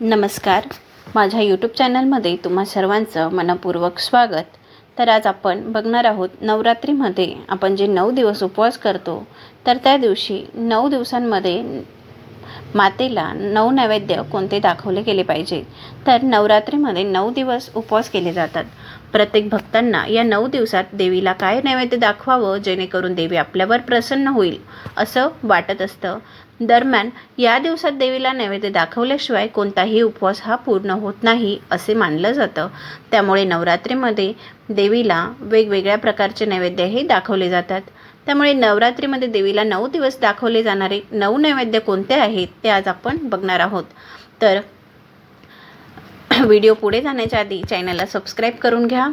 नमस्कार. माझ्या यूट्यूब चॅनलमध्ये तुम्हा सर्वांचं मनपूर्वक स्वागत. तर आज आपण बघणार आहोत नवरात्रीमध्ये आपण जे नऊ दिवस उपवास करतो तर त्या दिवशी नऊ दिवसांमध्ये मातेला नऊ नैवेद्य कोणते दाखवले गेले पाहिजे? तर नवरात्रीमध्ये नऊ दिवस उपवास केले जातात. प्रत्येक भक्तांना या नऊ दिवसात देवीला काय नैवेद्य दाखवावं जेणेकरून देवी आपल्यावर प्रसन्न होईल असं वाटत असतं. दरम्यान या दिवसात देवीला नैवेद्य दाखवल्याशिवाय कोणताही उपवास हा पूर्ण होत नाही असे मानलं जातं. त्यामुळे नवरात्रीमध्ये देवीला वेगवेगळ्या प्रकारचे नैवेद्य हे दाखवले जातात. त्यामुळे नवरात्रीमध्ये देवीला नऊ दिवस दाखवले जाणारे नऊ नैवेद्य कोणते आहेत ते आज आपण बघणार आहोत. तर व्हिडिओ पुढे जाण्याच्या आधी चॅनलला सबस्क्राईब करून घ्या.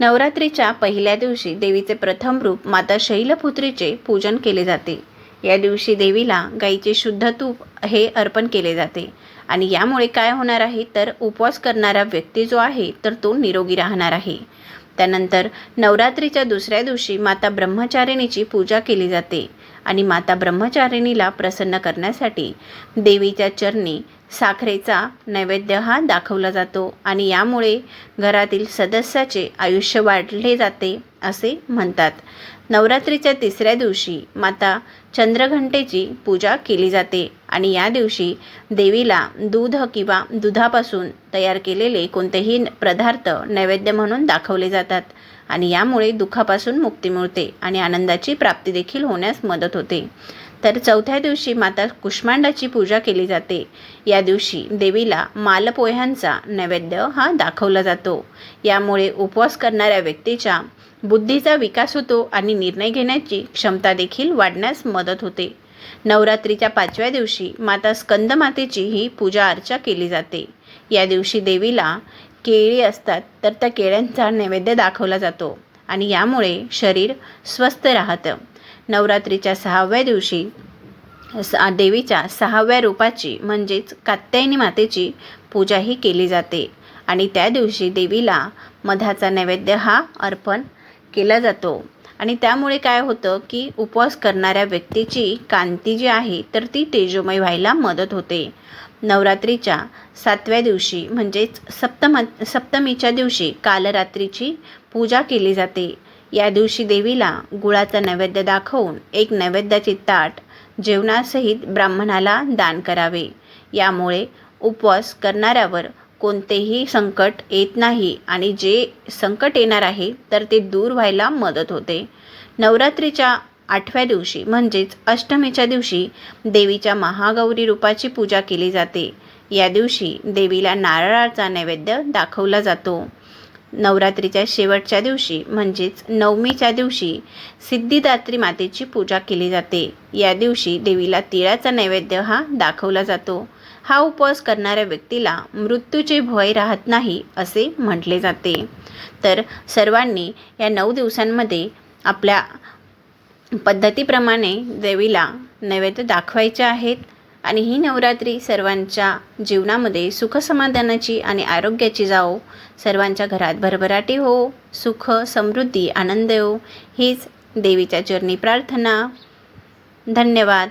नवरात्रीच्या पहिल्या दिवशी देवीचे प्रथम रूप माता शैलपुत्रीचे पूजन केले जाते. या दिवशी देवीला गाईचे शुद्ध तूप हे अर्पण केले जाते. आणि यामुळे काय होणार आहे? तर उपवास करणारा व्यक्ती जो आहे तर तो निरोगी राहणार आहे. त्यानंतर नवरात्रीच्या दुसऱ्या दिवशी माता ब्रह्मचारिणीची पूजा केली जाते. आणि माता ब्रह्मचारिणीला प्रसन्न करण्यासाठी देवीच्या चरणी साखरेचा नैवेद्य हा दाखवला जातो आणि यामुळे घरातील सदस्याचे आयुष्य वाढले जाते असे म्हणतात. नवरात्रीच्या तिसऱ्या दिवशी माता चंद्रघंटेची पूजा केली जाते आणि या दिवशी देवीला दूध किंवा दुधापासून तयार केलेले कोणतेही पदार्थ नैवेद्य म्हणून दाखवले जातात आणि यामुळे दुःखापासून मुक्ती मिळते आणि आनंदाची प्राप्ती देखील होण्यास मदत होते. तर चौथ्या दिवशी माता कुष्मांडाची पूजा केली जाते. या दिवशी देवीला मालपोह्यांचा नैवेद्य हा दाखवला जातो. यामुळे उपवास करणाऱ्या व्यक्तीच्या बुद्धीचा विकास होतो आणि निर्णय घेण्याची क्षमता देखील वाढण्यास मदत होते. नवरात्रीच्या पाचव्या दिवशी माता स्कंदमातेची ही पूजा अर्चा केली जाते. या दिवशी देवीला केळी असतात तर त्या केळ्यांचा नैवेद्य दाखवला जातो आणि यामुळे शरीर स्वस्थ राहतं. नवरात्रीच्या सहाव्या दिवशी स देवीच्या सहाव्या रूपाची म्हणजेच कात्यायनी मातेची पूजाही केली जाते. आणि त्या दिवशी देवीला मधाचा नैवेद्य हा अर्पण केला जातो. आणि त्यामुळे काय होतं की उपवास करणाऱ्या व्यक्तीची कांती जी आहे तर ती तेजोमय व्हायला मदत होते. नवरात्रीच्या सातव्या दिवशी म्हणजेच सप्तम सप्तमीच्या दिवशी कालरात्रीची पूजा केली जाते. या दिवशी देवीला गुळाचा नैवेद्य दाखवून एक नैवेद्याचे ताट जेवणासहित ब्राह्मणाला दान करावे. यामुळे उपवास करणाऱ्यावर कोणतेही संकट येत नाही आणि जे संकट येणार आहे तर ते दूर व्हायला मदत होते. नवरात्रीच्या आठव्या दिवशी म्हणजेच अष्टमीच्या दिवशी देवीच्या महागौरी रूपाची पूजा केली जाते. या दिवशी देवीला नारळाचा नैवेद्य दाखवला जातो. नवरात्रीच्या शेवटच्या दिवशी म्हणजेच नवमीच्या दिवशी सिद्धिदात्री मातेची पूजा केली जाते. या दिवशी देवीला तिळाचा नैवेद्य हा दाखवला जातो. हा उपवास करणाऱ्या व्यक्तीला मृत्यूचे भय राहत नाही असे म्हटले जाते. तर सर्वांनी या नऊ दिवसांमध्ये आपल्या पद्धतीप्रमाणे देवीला नैवेद्य दाखवायचे आहेत. आणि ही नवरात्री सर्वांच्या जीवनामध्ये सुखसमाधानाची आणि आरोग्याची जाओ. सर्वांच्या घरात भरभराटी हो. सुख समृद्धी आनंद हो हीच देवीच्या चरणी प्रार्थना. धन्यवाद.